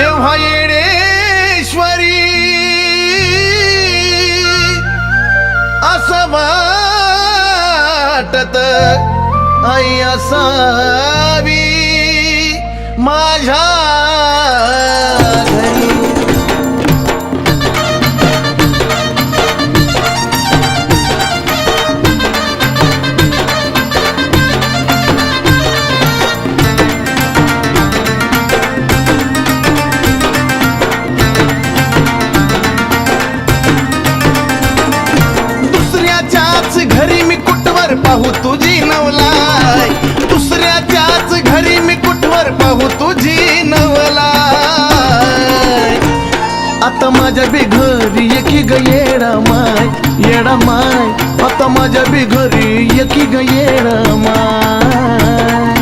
जेव्हा येणेश्वरी असं वाटत आई असावी. माझ्या नवलाय. दुसऱ्याच्याच घरी मी कुठवर पाहू तुझी नवलाय? आता माझ्या बी घरी एकी ग येडा माय येडा माय. आता माझ्या बी घरी एकी ग येडा माय.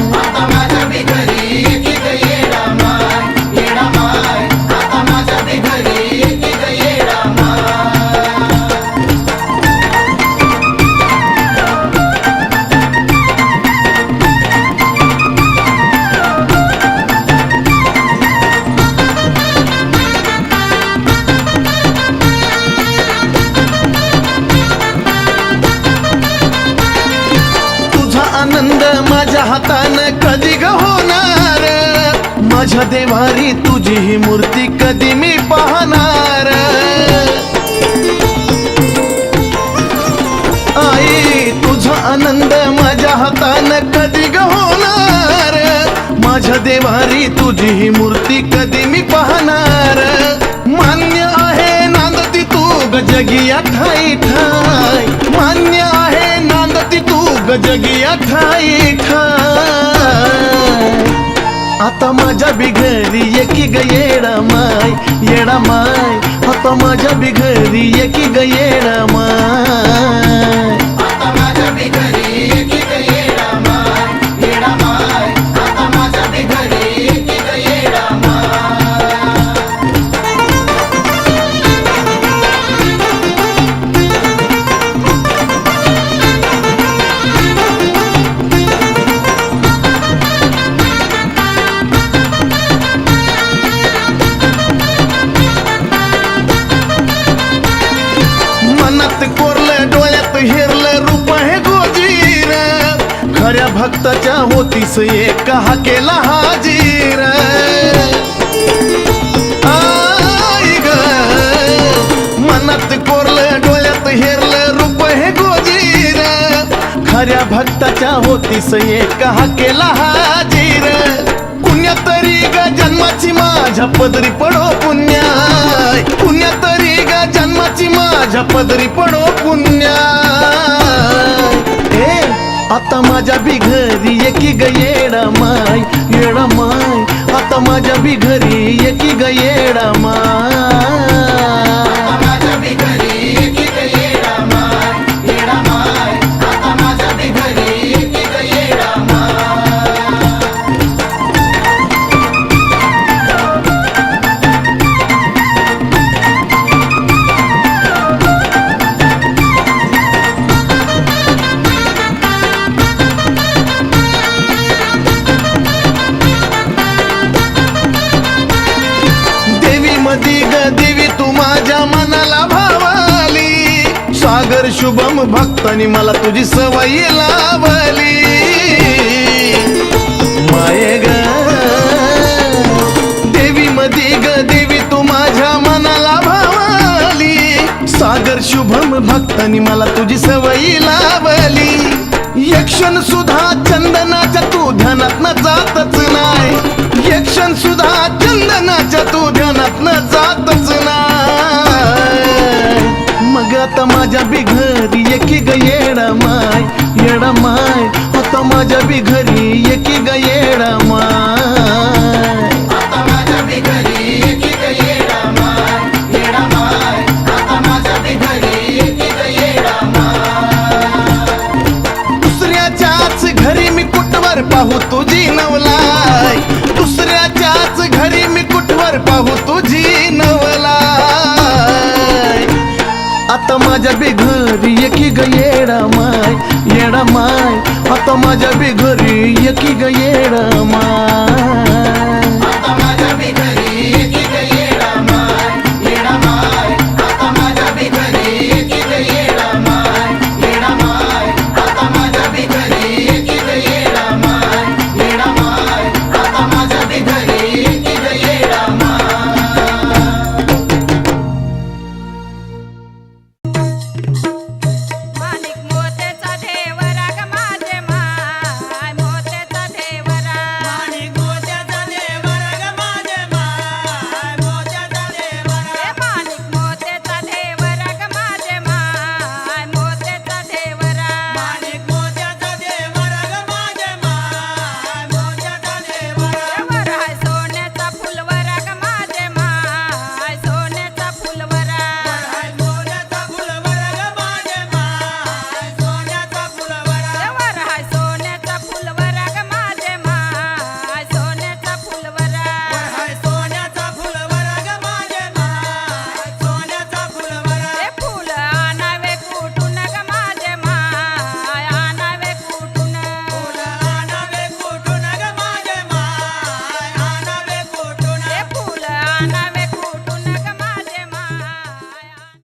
देवारी तुझी ही मूर्ती कधी मी पाहणार. आई, तुझा आनंद माझ्या हातानं कधी ग होणार? देवारी तुझी ही मूर्ती कधी मी पाहणार? मान्य आहे नांदती तू गजगिया ठाई ठाय मान्य आहे नांदती तू गजगिया खाई। खा आता माझ्या बिघरी एकी ग येडा माय येडा माय आता माझ्या बिघरी एकी ग येडा माय आता माझ्या बिघरी एकी खऱ्या भक्ताच्या होतीस एक हा केला हाजीर. आई ग मनात कोरलं डोळ्यात हेरलं रूप हे गोजीर. खऱ्या भक्ताच्या होतीस एक हा केला हाजीर. पुण्या तरी ग जन्माची माझ्या पदरी पडो पुण्याय पुण्या तरी ग जन्माची माझ्या पदरी पडो पुण्या. आता माझ्या बिघरी एकी ग येडा माय येडा माय. आता माझ्या बिघरी एकी ग येडा माय सागर शुभम भक्तानी मला तुझी सवयी लावली. माये ग देवी मधी ग देवी तू माझ्या मनाला भावली. सागर शुभम भक्तानी मला तुझी सवयी लावली. यक्षण सुधा चंदनाच्या तू ध्यानात न जातच नाही. यक्षण सुधा आता माझ्या बी घरी एकी ग येडा माय येडा माय आता माझ्या बी घरी एकी ग येडा माय आता माझ्या बी घरी एकी ग येडा माय येडा माय आता माझ्या बी घरी एकी ग येडा माय दुसऱ्याच्याच घरी मी कुठवर पाहू तुझी नवलाय माझ्या बिघरी एकी ग येडा माय येडा माय. आता माझ्या बिघरी एकी ग येडा माय.